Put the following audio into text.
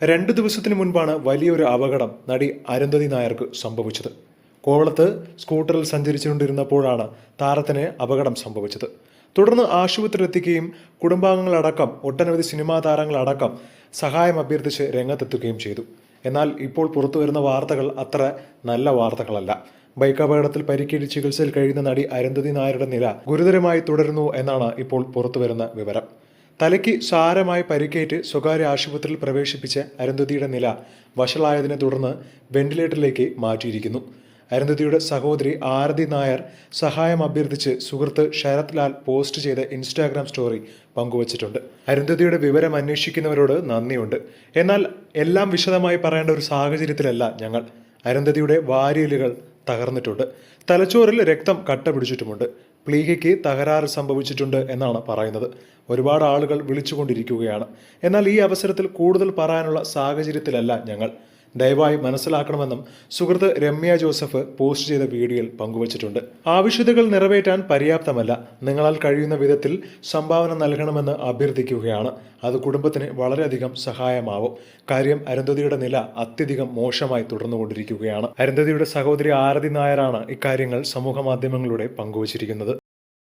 രണ്ട് ദിവസത്തിന് മുൻപാണ് വലിയൊരു അപകടം നടി അരുന്ധതി നായർക്ക് സംഭവിച്ചത്. കോവളത്ത് സ്കൂട്ടറിൽ സഞ്ചരിച്ചുകൊണ്ടിരുന്നപ്പോഴാണ് താരത്തിന് അപകടം സംഭവിച്ചത്. തുടർന്ന് ആശുപത്രിയിൽ എത്തിക്കുകയും കുടുംബാംഗങ്ങളടക്കം ഒട്ടനവധി സിനിമാ താരങ്ങളടക്കം സഹായം അഭ്യർത്ഥിച്ച് രംഗത്തെത്തുകയും ചെയ്തു. എന്നാൽ ഇപ്പോൾ പുറത്തുവരുന്ന വാർത്തകൾ അത്ര നല്ല വാർത്തകളല്ല. ബൈക്ക് അപകടത്തിൽ പരിക്കേറ്റ് ചികിത്സയിൽ കഴിയുന്ന നടി അരുന്ധതി നായരുടെ നില ഗുരുതരമായി തുടരുന്നു എന്നാണ് ഇപ്പോൾ പുറത്തുവരുന്ന വിവരം. തലയ്ക്ക് സാരമായി പരിക്കേറ്റ് സ്വകാര്യ ആശുപത്രിയിൽ പ്രവേശിപ്പിച്ച അരുന്ധതിയുടെ നില വഷളായതിനെ തുടർന്ന് വെന്റിലേറ്ററിലേക്ക് മാറ്റിയിരിക്കുന്നു. അരുന്ധതിയുടെ സഹോദരി ആരതി നായർ സഹായം അഭ്യർത്ഥിച്ച് സുഹൃത്ത് ശരത് ലാൽ പോസ്റ്റ് ചെയ്ത ഇൻസ്റ്റാഗ്രാം സ്റ്റോറി പങ്കുവച്ചിട്ടുണ്ട്. അരുന്ധതിയുടെ വിവരം അന്വേഷിക്കുന്നവരോട് നന്ദിയുണ്ട്. എന്നാൽ എല്ലാം വിശദമായി പറയേണ്ട ഒരു സാഹചര്യത്തിലല്ല ഞങ്ങൾ. അരുന്ധതിയുടെ വാരിയലുകൾ തകർന്നിട്ടുണ്ട്. തലച്ചോറിൽ രക്തം കട്ട പിടിച്ചിട്ടുമുണ്ട്. പ്ലീഹയ്ക്ക് തകരാറ് സംഭവിച്ചിട്ടുണ്ട് എന്നാണ് പറയുന്നത്. ഒരുപാട് ആളുകൾ വിളിച്ചുകൊണ്ടിരിക്കുകയാണ്. എന്നാൽ ഈ അവസരത്തിൽ കൂടുതൽ പറയാനുള്ള സാഹചര്യത്തിലല്ല ഞങ്ങൾ. ദയവായി മനസ്സിലാക്കണമെന്നും സുഹൃത്ത് രമ്യ ജോസഫ് പോസ്റ്റ് ചെയ്ത വീഡിയോയിൽ പങ്കുവച്ചിട്ടുണ്ട്. ആവശ്യതകൾ നിറവേറ്റാൻ പര്യാപ്തമല്ല. നിങ്ങളാൽ കഴിയുന്ന വിധത്തിൽ സംഭാവന നൽകണമെന്ന് അഭ്യർത്ഥിക്കുകയാണ്. അത് കുടുംബത്തിന് വളരെയധികം സഹായമാവും. കാര്യം അരുന്ധതിയുടെ നില അത്യധികം മോശമായി തുടർന്നുകൊണ്ടിരിക്കുകയാണ്. അരുന്ധതിയുടെ സഹോദരി ആരതി നായരാണ് ഇക്കാര്യങ്ങൾ സമൂഹ മാധ്യമങ്ങളിലൂടെ പങ്കുവച്ചിരിക്കുന്നത്.